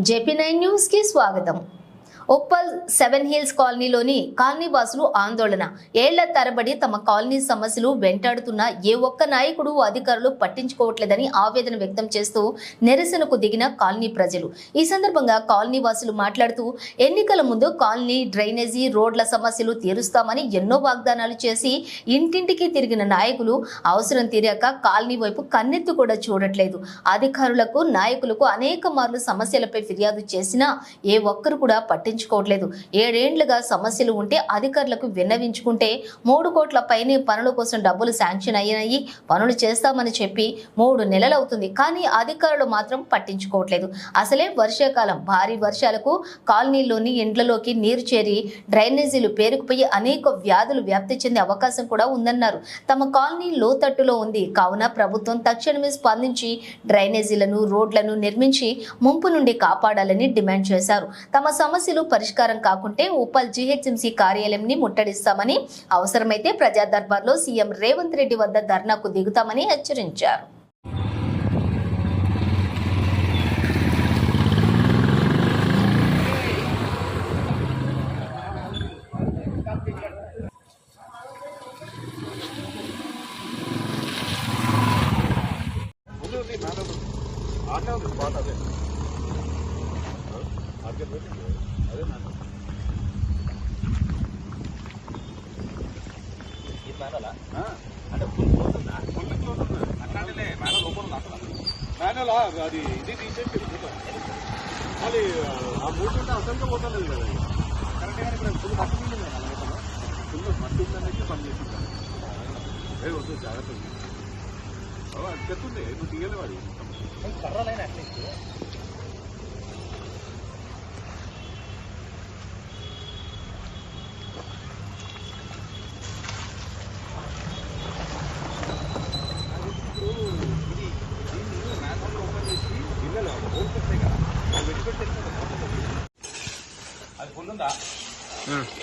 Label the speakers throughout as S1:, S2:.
S1: JP nine news కి స్వాగతం Uppal seven hills కాలనీలోని కాలనీ వాసులు ఆందోళన. ఏళ్ళ తరబడి తమ కాలనీ సమస్యలు వెంటాడుతున్న ఏ ఒక్క నాయకుడు అధికారులు పట్టించుకోవట్లేదని ఆవేదన వ్యక్తం చేస్తూ నిరసనకు దిగిన కాలనీ ప్రజలు. ఈ సందర్భంగా కాలనీ వాసులు మాట్లాడుతూ ఎన్నికల ముందు కాలనీ డ్రైనేజీ రోడ్ల సమస్యలు తీరుస్తామని ఎన్నో వాగ్దానాలు చేసి ఇంటింటికి తిరిగిన నాయకులు అవసరం తీరాక కాలనీ వైపు కన్నెత్తు కూడా చూడట్లేదు. అధికారులకు నాయకులకు అనేక మార్లు సమస్యలపై ఫిర్యాదు చేసినా ఏ ఒక్కరు కూడా పట్టించుకోవట్లేదు. ఏడేండ్లుగా సమస్యలు ఉంటే అధికారులకు విన్నవించుకుంటే మూడు కోట్ల పైనే పనుల కోసం డబ్బులు శాంక్షన్ అయ్యాయి. పనులు చేస్తామని చెప్పి మూడు నెలలు అవుతుంది కానీ అధికారులు మాత్రం పట్టించుకోవట్లేదు. అసలే వర్షాకాలం. భారీ వర్షాలకు కాలనీలోని ఇండ్లలోకి నీరు చేరి డ్రైనేజీలు పేరుకుపోయి అనేక వ్యాధులు వ్యాప్తి చెందే అవకాశం కూడా ఉందన్నారు. తమ కాలనీ లోతట్టులో ఉంది. కావున ప్రభుత్వం తక్షణమే స్పందించి డ్రైనేజీలను రోడ్లను నిర్మించి ముంపు నుండి కాపాడాలని డిమాండ్ చేశారు. తమ సమస్యలు పరిష్కారం కాకుంటే ఉప్పల్ జీహెచ్ఎంసీ కార్యాలయంని ముట్టడిస్తామని అవసరమైతే ప్రజా దర్బార్లో సీఎం రేవంత్ రెడ్డి వద్ద ధర్నాకు దిగుతామని హెచ్చరించారు
S2: ముందు ఉంది అదే మార్కెట్ పెట్టి అదే మేడం ఆ? ఫుల్ క్లోజ్ ఉంది. అట్లాంటిలే మేడం లోపల ఉంది అసలు మేడం అది ఇది తీసేసి మళ్ళీ ఆ మూడు ఉంటే అసలుగా పోతుంది కదా. కరెక్ట్ కానీ ఇక్కడ ఫుల్ మట్టి ఫుల్ ఉందనేసి పని ఏ వద్దు జాగ్రత్త చెప్తుంది నువ్వు తీయలేవు అది అది రండి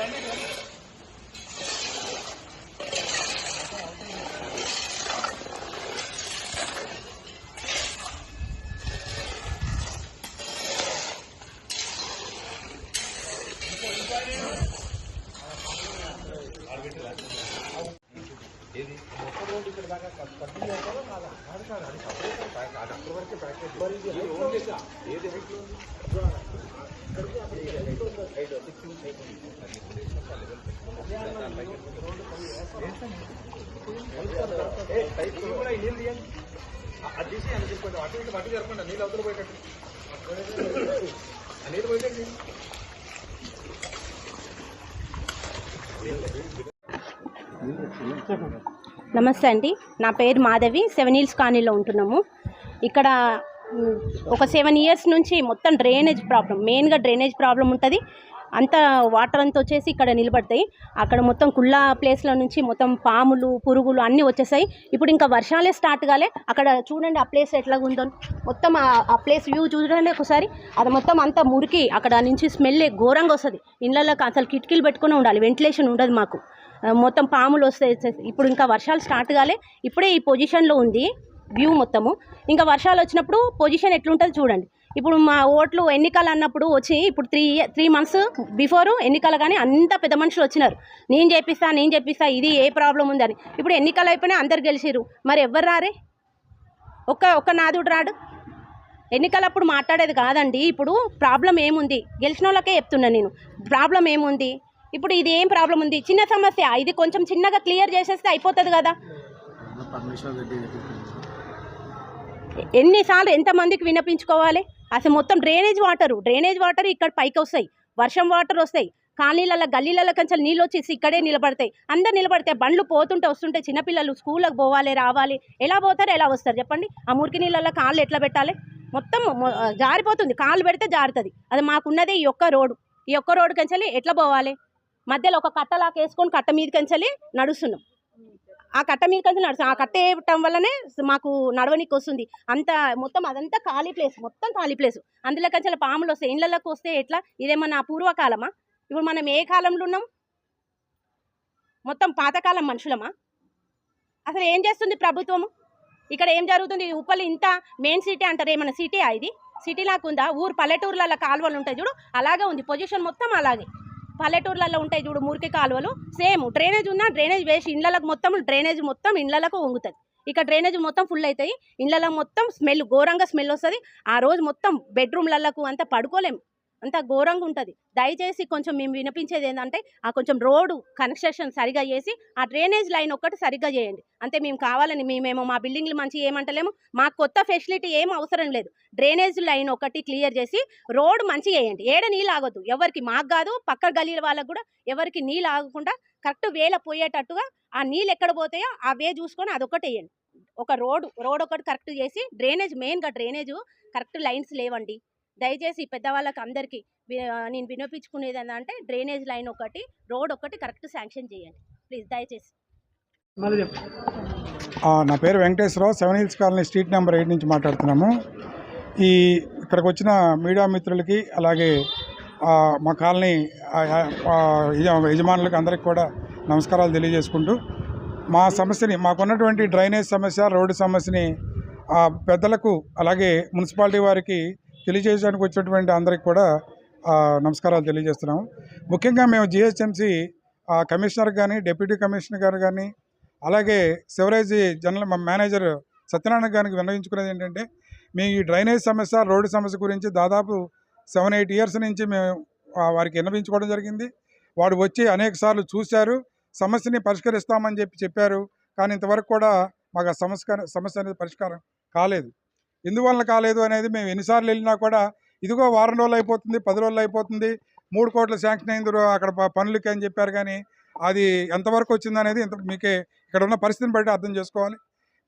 S2: రండి రండి ఏది అది తీసి అని చెప్పండి అటు ఇటు మట్టి జరపండి నీళ్ళు అవతల పోయేటట్టు నీళ్ళు పోయేటట్టు
S3: నమస్తే అండి. నా పేరు మాధవి. సెవెన్ హిల్స్ కాలనీలో ఉంటున్నాము. ఇక్కడ ఒక సెవెన్ ఇయర్స్ నుంచి మొత్తం డ్రైనేజ్ ప్రాబ్లం మెయిన్గా డ్రైనేజ్ ప్రాబ్లం ఉంటుంది. అంత వాటర్ అంతా వచ్చేసి ఇక్కడ నిలబడతాయి. అక్కడ మొత్తం కుళ్ళ ప్లేస్లో నుంచి మొత్తం పాములు పురుగులు అన్నీ వచ్చేసాయి. ఇప్పుడు ఇంకా వర్షాలే స్టార్ట్ కాలే. అక్కడ చూడండి ఆ ప్లేస్ ఎట్లా ఉందో మొత్తం ఆ- ప్లేస్ వ్యూ చూడండి ఒకసారి అది మొత్తం అంతా మురికి అక్కడ నుంచి స్మెల్ ఘోరంగా వస్తుంది. ఇళ్ళలోకి అసలు కిటికీలు పెట్టుకుని ఉండాలి. వెంటిలేషన్ ఉండదు మాకు. మొత్తం పాములు వస్తాయి ఇప్పుడు ఇంకా వర్షాలు స్టార్ట్ కాలే. ఇప్పుడే ఈ పొజిషన్లో ఉంది వ్యూ మొత్తము. ఇంకా వర్షాలు వచ్చినప్పుడు పొజిషన్ ఎట్లుంటుంది చూడండి. ఇప్పుడు మా ఓట్లు ఎన్నికలు అన్నప్పుడు వచ్చి ఇప్పుడు త్రీ త్రీ మంత్స్ బిఫోర్ ఎన్నికలు కానీ అంత పెద్ద మనుషులు వచ్చినారు. నేను చేపిస్తా నేను చేపిస్తా ఇది ఏ ప్రాబ్లం ఉందని ఇప్పుడు ఎన్నికలు అయిపోయినా అందరు గెలిచిరు మరి ఎవరు రారే? ఒక్క ఒక్క నాదుడు రాడు. ఎన్నికలప్పుడు మాట్లాడేది కాదండి. ఇప్పుడు ప్రాబ్లం ఏముంది? గెలిచిన వాళ్ళకే చెప్తున్నా నేను. ప్రాబ్లం ఏముంది? ఇప్పుడు ఇది ఏం ప్రాబ్లం ఉంది? చిన్న సమస్య. ఇది కొంచెం చిన్నగా క్లియర్ చేసేస్తే అయిపోతుంది కదా. ఎన్నిసార్లు ఎంతమందికి విన్నపించుకోవాలి అసలు మొత్తం డ్రైనేజ్ వాటర్. డ్రైనేజ్ వాటర్ ఇక్కడ పైకి వస్తాయి. వర్షం వాటర్ వస్తాయి. కాలనీలలో గల్లీలలో కొంచెం నీళ్ళు వచ్చేసి ఇక్కడే నిలబడతాయి. అందరు నిలబడతాయి బండ్లు పోతుంటే వస్తుంటే చిన్నపిల్లలు స్కూళ్ళకి పోవాలి రావాలి. ఎలా పోతారు ఎలా వస్తారు చెప్పండి? ఆ మురికి నీళ్ళల్లో కాళ్ళు ఎట్లా పెట్టాలి? మొత్తం జారిపోతుంది. కాళ్ళు పెడితే జారుతుంది. అది మాకున్నది ఈ ఒక్క రోడ్డు. ఈ ఒక్క రోడ్డు కంచెలి ఎట్లా పోవాలి? మధ్యలో ఒక కట్టలాగా వేసుకొని కట్ట మీద కంచెలి నడుస్తున్నాం. ఆ కట్ట మీద కలిసి నడుస్తాం ఆ కట్ట వేయటం వల్లనే మాకు నడవనికి వస్తుంది. అంత మొత్తం అదంతా ఖాళీ ప్లేస్ మొత్తం ఖాళీ ప్లేస్. అందులో కంచెల పాములు వస్తాయి ఇండ్లలోకి వస్తే ఎట్లా? ఇదేమన్నా పూర్వకాలమా? ఇప్పుడు మనం ఏ కాలంలో ఉన్నాం? మొత్తం పాతకాలం మనుషులమా? అసలు ఏం చేస్తుంది ప్రభుత్వము? ఇక్కడ ఏం జరుగుతుంది? ఉప్పలు ఇంత మెయిన్ సిటీ అంటారు. ఏమన్నా సిటీ ఇది? సిటీ లాగా ఉందా? ఊరు పల్లెటూర్లలో కాలువలు ఉంటాయి చూడు. అలాగే ఉంది. పొజిషన్ మొత్తం అలాగే. పల్లెటూర్లలో ఉంటాయి చూడు మురికి కాలువలు. సేమ్ డ్రైనేజ్ ఉన్నా డ్రైనేజ్ వేసి ఇండ్లకు మొత్తం డ్రైనేజ్ మొత్తం ఇండ్లకు వంగుతుంది. ఇక్కడ డ్రైనేజ్ మొత్తం ఫుల్ అవుతాయి ఇండ్లలో మొత్తం స్మెల్ ఘోరంగా స్మెల్ వస్తుంది. ఆ రోజు మొత్తం బెడ్రూమ్లకు అంతా పడుకోలేము అంత ఘోరంగా ఉంటుంది దయచేసి కొంచెం మేము వినిపించేది ఏంటంటే ఆ కొంచెం రోడ్డు కన్స్ట్రక్షన్ సరిగా చేసి ఆ డ్రైనేజ్ లైన్ ఒక్కటి సరిగ్గా చేయండి. అంతే మేము కావాలని మేమేమో మా బిల్డింగ్లు మంచి ఏమంటలేము మాకు కొత్త ఫెసిలిటీ ఏం అవసరం లేదు. డ్రైనేజ్ లైన్ ఒకటి క్లియర్ చేసి రోడ్ మంచిగా వేయండి ఏడ నీళ్ళు ఆగొద్దు. ఎవరికి మాకు కాదు పక్క గలీల వాళ్ళకు కూడా ఎవరికి నీళ్ళు ఆగకుండా కరెక్ట్ వేల పోయేటట్టుగా ఆ నీళ్ళు ఎక్కడ పోతాయో ఆ వే చూసుకొని అదొకటి వేయండి. ఒక రోడ్ రోడ్ ఒకటి కరెక్ట్ చేసి డ్రైనేజ్ మెయిన్గా డ్రైనేజ్ కరెక్ట్ లైన్స్ లేవండి. దయచేసి పెద్దవాళ్ళకి అందరికీ నేను వినిపించుకునేది ఏంటంటే డ్రైనేజ్ లైన్ ఒకటి రోడ్ ఒకటి కరెక్ట్ శాంక్షన్ చేయండి. ప్లీజ్ దయచేసి.
S4: ఆ, నా పేరు Venkateswararao seven hills colony street number eight నుంచి మాట్లాడుతున్నాము. ఈ ఇక్కడికి వచ్చిన మీడియా మిత్రులకి అలాగే ఆ, మా కాలనీ యజమానులకి అందరికి కూడా నమస్కారాలు తెలియజేసుకుంటూ మా సమస్యని మాకున్నటువంటి డ్రైనేజ్ సమస్య రోడ్డు సమస్యని ఆ, పెద్దలకు అలాగే మున్సిపాలిటీ వారికి తెలియజేయడానికి వచ్చినటువంటి అందరికి కూడా నమస్కారాలు తెలియజేస్తున్నాము. ముఖ్యంగా మేము జిహెచ్ఎంసి కమిషనర్ కానీ డిప్యూటీ కమిషనర్ గారు కానీ అలాగే సివరేజ్ జనరల్ మా మేనేజర్ సత్యనారాయణ గారికి విన్నవించుకునేది ఏంటంటే మీ ఈ డ్రైనేజ్ సమస్య రోడ్డు సమస్య గురించి దాదాపు సెవెన్ ఎయిట్ ఇయర్స్ నుంచి మేము వారికి విన్నవించుకోవడం జరిగింది. వాడు వచ్చి అనేక సార్లు చూశారు సమస్యని పరిష్కరిస్తామని చెప్పి చెప్పారు. కానీ ఇంతవరకు కూడా మాకు ఆ సమస్య సమస్య అనేది పరిష్కారం కాలేదు. ఎందువల్ల కాలేదు అనేది మేము ఎన్నిసార్లు వెళ్ళినా కూడా ఇదిగో వారం రోజులు అయిపోతుంది పది రోజులు అయిపోతుంది మూడు కోట్ల శాంక్షన్ అయింది అక్కడ పనులకి అని చెప్పారు కానీ అది ఎంతవరకు వచ్చింది అనేది ఇంత మీకే ఇక్కడ ఉన్న పరిస్థితిని బట్టి అర్థం చేసుకోవాలి.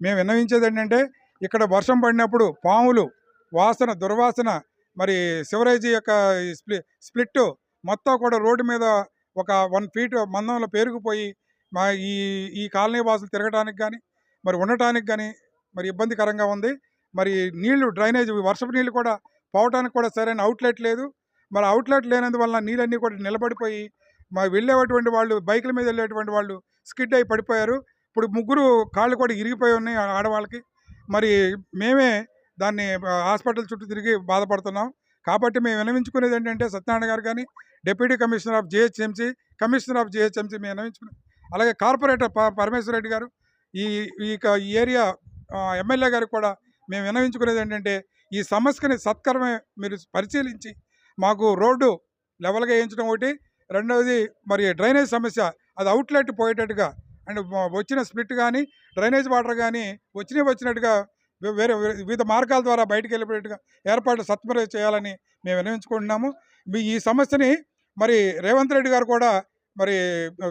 S4: మేము విన్నవించేది ఏంటంటే ఇక్కడ వర్షం పడినప్పుడు పాములు వాసన దుర్వాసన మరి శివరాజీ యొక్క స్ప్లి స్ప్లిట్ మొత్తం కూడా రోడ్డు మీద ఒక వన్ ఫీట్ మందంలో పేరుకుపోయి మా ఈ ఈ కాలనీ వాసులు తిరగడానికి కానీ మరి ఉండటానికి కానీ మరి ఇబ్బందికరంగా ఉంది. మరి నీళ్ళు డ్రైనేజ్ వర్షపు నీళ్ళు కూడా పోవటానికి కూడా సరైన అవుట్లెట్ లేదు. మరి అవుట్లెట్ లేనందువల్ల నీళ్ళన్నీ కూడా నిలబడిపోయి మరి వెళ్ళేటువంటి వాళ్ళు బైకుల మీద వెళ్ళేటువంటి వాళ్ళు స్కిడ్ అయి పడిపోయారు. ఇప్పుడు ముగ్గురు కాళ్ళు కూడా ఇరిగిపోయి ఉన్నాయి ఆడవాళ్ళకి. మరి మేమే దాన్ని హాస్పిటల్ చుట్టూ తిరిగి బాధపడుతున్నాం. కాబట్టి మేము వినవించుకునేది ఏంటంటే సత్యనారాయణ గారు కానీ deputy commissioner of GHMC commissioner of GHMC మేము వినవించుకున్నాం అలాగే కార్పొరేటర్ ప పరమేశ్వర రెడ్డి గారు ఈ ఈ క- ఈ ఏరియా ఎమ్మెల్యే గారికి కూడా మేము వినవించుకునేది ఏంటంటే ఈ సమస్యని సత్కరమే మీరు పరిశీలించి మాకు రోడ్డు లెవెల్గా వేయించడం ఒకటి రెండవది మరి డ్రైనేజ్ సమస్య అది అవుట్లెట్ పోయేటట్టుగా అండ్ వచ్చిన స్ప్లిట్ కానీ డ్రైనేజ్ వాటర్ కానీ వచ్చినవి వచ్చినట్టుగా వేరే వివిధ మార్గాల ద్వారా బయటకు వెళ్ళిపోయేట్టుగా ఏర్పాట్లు సత్వరం చేయాలని మేము వినవించుకుంటున్నాము మీ ఈ సమస్యని మరి రేవంత్ రెడ్డి గారు కూడా మరి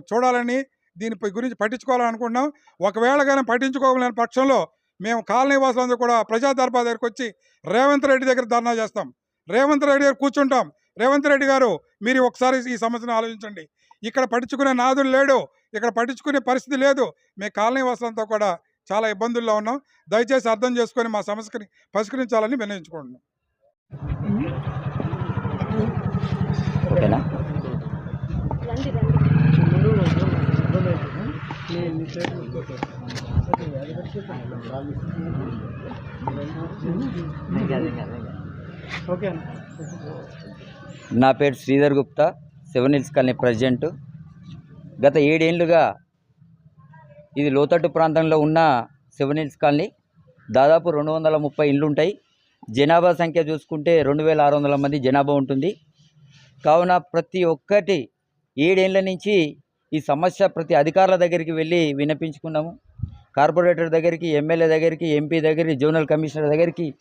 S4: చూడాలని దీనిపై గురించి పట్టించుకోవాలని అనుకుంటున్నాం ఒకవేళ కానీ పట్టించుకోలేని పక్షంలో మేము కాలనీ వాసులందరూ కూడా ప్రజా దర్బార్ దగ్గరికి వచ్చి రేవంత్ రెడ్డి దగ్గర ధర్నా చేస్తాం. రేవంత్ రెడ్డి దగ్గర కూర్చుంటాం. రేవంత్ రెడ్డి గారు మీరు ఒకసారి ఈ సమస్యను ఆలోచించండి. ఇక్కడ పట్టించుకునే నాదులు లేడు. ఇక్కడ పట్టించుకునే పరిస్థితి లేదు. మేము కాలనీ వాసులంతా కూడా చాలా ఇబ్బందుల్లో ఉన్నాం. దయచేసి అర్థం చేసుకొని మా సమస్యని పరిష్కరించాలని విన్నవించుకుంటున్నాం.
S5: ఓకేనా?
S3: రండి రండి.
S5: నా పేరు Sridhar Gupta seven hills colony president. గత ఏడేళ్ళుగా ఇది లోతట్టు ప్రాంతంలో ఉన్న సెవెన్ హిల్స్ కాలనీ దాదాపు రెండు వందల ముప్పై ఇండ్లు ఉంటాయి. జనాభా సంఖ్య చూసుకుంటే రెండు వేల ఆరు వందల మంది జనాభా ఉంటుంది. కావున ప్రతి ఒక్కటి ఏడేళ్ళ నుంచి ఈ సమస్య ప్రతి అధికారుల దగ్గరికి వెళ్ళి విన్నపించుకున్నాము కార్పొరేటర్ దగ్గరికి ఎమ్మెల్యే దగ్గరికి ఎంపీ దగ్గరికి జోనల్ కమిషనర్ దగ్గరికి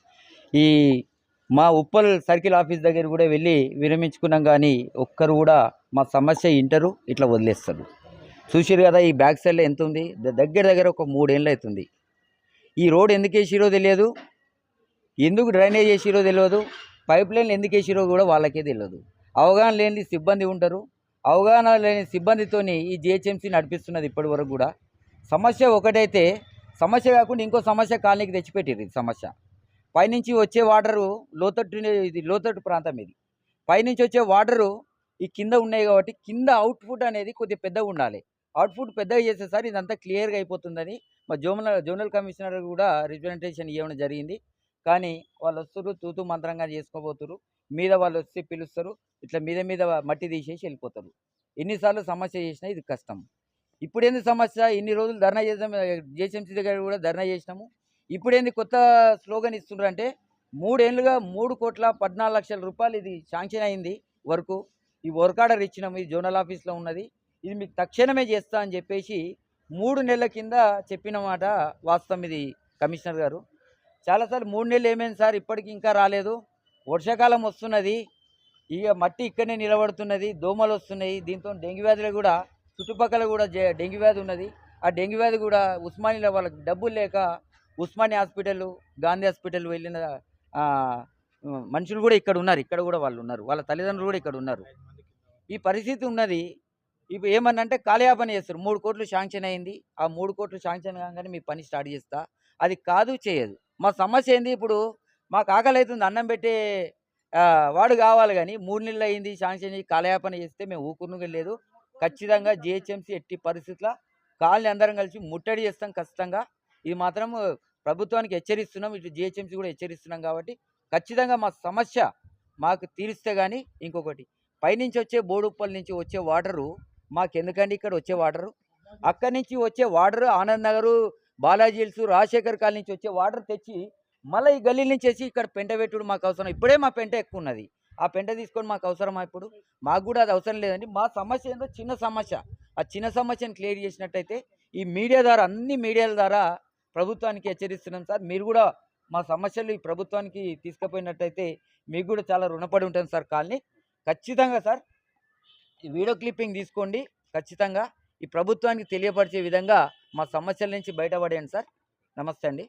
S5: ఈ మా ఉప్పల్ సర్కిల్ ఆఫీస్ దగ్గర కూడా వెళ్ళి విరమించుకున్నాం కానీ ఒక్కరు కూడా మా సమస్య ఇంటరు ఇట్లా వదిలేస్తారు. చూసిరు కదా ఈ బ్యాక్ సైడ్లో ఎంత ఉంది ద- దగ్గర దగ్గర ఒక మూడేళ్ళు అవుతుంది. ఈ రోడ్ ఎందుకు వేసిరో తెలియదు. ఎందుకు డ్రైనేజ్ వేసిరో తెలియదు. పైప్ లైన్లు ఎందుకు వేసిరో కూడా వాళ్ళకే తెలియదు. అవగాహన లేని సిబ్బంది ఉంటారు. అవగాహన లేని సిబ్బందితోని ఈ జిహెచ్ఎంసీ నడిపిస్తున్నది ఇప్పటి వరకు కూడా. సమస్య ఒకటైతే సమస్య కాకుండా ఇంకో సమస్య కాలనీకి తెచ్చిపెట్టిర్రు ఇది సమస్య. పైనుంచి వచ్చే వాటరు లోతట్టు ఇది లోతట్టు ప్రాంతం ఇది. పైనుంచి వచ్చే వాటరు ఈ కింద ఉన్నాయి కాబట్టి కింద అవుట్పుట్ అనేది కొద్దిగా పెద్దగా ఉండాలి. అవుట్పుట్ పెద్దగా చేసేసరి ఇదంతా క్లియర్గా అయిపోతుందని మా జోనల్ జోనల్ కమిషనర్ కూడా రిప్రజెంటేషన్ ఇవ్వడం జరిగింది. కానీ వాళ్ళు వస్తారు తూతూ మంత్రంగా చేసుకోబోతున్నారు మీద వాళ్ళు వస్తే పిలుస్తారు. ఇట్లా మీద మీద మట్టి తీసేసి వెళ్ళిపోతారు. ఎన్నిసార్లు సమస్య చేసినా ఇది కష్టం. ఇప్పుడేంది సమస్య? ఇన్ని రోజులు ధర్నా చేసాం జేసీఎంసీ దగ్గర కూడా ధర్నా చేసినాము. ఇప్పుడేంది కొత్త స్లోగన్ ఇస్తున్నారు అంటే మూడేళ్ళుగా మూడు కోట్ల పద్నాలుగు లక్షల రూపాయలు ఇది శాంక్షన్ అయింది వర్కు. ఈ వర్క్ ఆర్డర్ ఇచ్చినాము ఇది జోనల్ ఆఫీస్లో ఉన్నది. ఇది మీకు తక్షణమే చేస్తా అని చెప్పేసి మూడు నెలల కింద చెప్పిన మాట వాస్తవం ఇది కమిషనర్ గారు. చాలాసార్లు మూడు నెలలు ఏమైంది సార్? ఇప్పటికి ఇంకా రాలేదు. వర్షాకాలం వస్తున్నది. ఇక మట్టి ఇక్కడనే నిలబడుతున్నది. దోమలు వస్తున్నాయి. దీంతో డెంగ్యూ వ్యాధులు కూడా చుట్టుపక్కల కూడా జే- డెంగ్యూ వ్యాధి ఉన్నది. ఆ డెంగ్యూ వ్యాధి కూడా ఉస్మానియాలో వాళ్ళకి డబ్బులు లేక ఉస్మానియా హాస్పిటల్ గాంధీ హాస్పిటల్ వెళ్ళిన మనుషులు కూడా ఇక్కడ ఉన్నారు. ఇక్కడ కూడా వాళ్ళు ఉన్నారు. వాళ్ళ తల్లిదండ్రులు కూడా ఇక్కడ ఉన్నారు. ఈ పరిస్థితి ఉన్నది. ఇప్పుడు ఏమన్నంటే కాలయాపన చేస్తారు. మూడు కోట్లు శాంక్షన్ అయింది. ఆ మూడు కోట్లు శాంక్షన్ కాగానే మీ పని స్టార్ట్ చేస్తా. అది కాదు చేయదు. మా సమస్య ఏంది ఇప్పుడు? మాకు ఆకలి అవుతుంది. అన్నం పెట్టే వాడు కావాలి కానీ మూడు నెలలు అయింది. శాంక్షన్ కాలయాపన చేస్తే మేము ఊకునుగా లేదు. ఖచ్చితంగా జిహెచ్ఎంసీ ఎట్టి పరిస్థితుల్లో కాలనీ అందరం కలిసి ముట్టడి చేస్తాం ఖచ్చితంగా. ఇది మాత్రం ప్రభుత్వానికి హెచ్చరిస్తున్నాం. ఇటు జిహెచ్ఎంసీ కూడా హెచ్చరిస్తున్నాం కాబట్టి ఖచ్చితంగా మా సమస్య మాకు తీరిస్తే కానీ ఇంకొకటి. పైనుంచి వచ్చే బోడుప్పల నుంచి వచ్చే వాటరు మాకెందుకండి ఇక్కడ వచ్చే వాటరు? అక్కడి నుంచి వచ్చే water Anand Nagar Balaji hills Rajasekhar colony నుంచి వచ్చే వాటర్ తెచ్చి మళ్ళీ ఈ గల్లీ నుంచి వచ్చి ఇక్కడ పెంట పెట్టుడు మాకు అవసరం. ఇప్పుడే మా పెంట ఎక్కువ ఉన్నది. ఆ పెంట తీసుకొని మాకు అవసరమా ఇప్పుడు? మాకు కూడా అది అవసరం లేదండి. మా సమస్య ఏందో చిన్న సమస్య. ఆ చిన్న సమస్యను క్లియర్ చేసినట్టయితే ఈ మీడియా ద్వారా అన్ని మీడియాల ద్వారా ప్రభుత్వానికి హెచ్చరిస్తున్నాం సార్. మీరు కూడా మా సమస్యలు ఈ ప్రభుత్వానికి తీసుకుపోయినట్టయితే మీకు కూడా చాలా రుణపడి ఉంటుంది సార్ కాలనీ. ఖచ్చితంగా సార్ ఈ వీడియో క్లిప్పింగ్ తీసుకోండి. ఖచ్చితంగా ఈ ప్రభుత్వానికి తెలియపరిచే విధంగా మా సమస్యల నుంచి బయటపడేయండి సార్. నమస్తే అండి.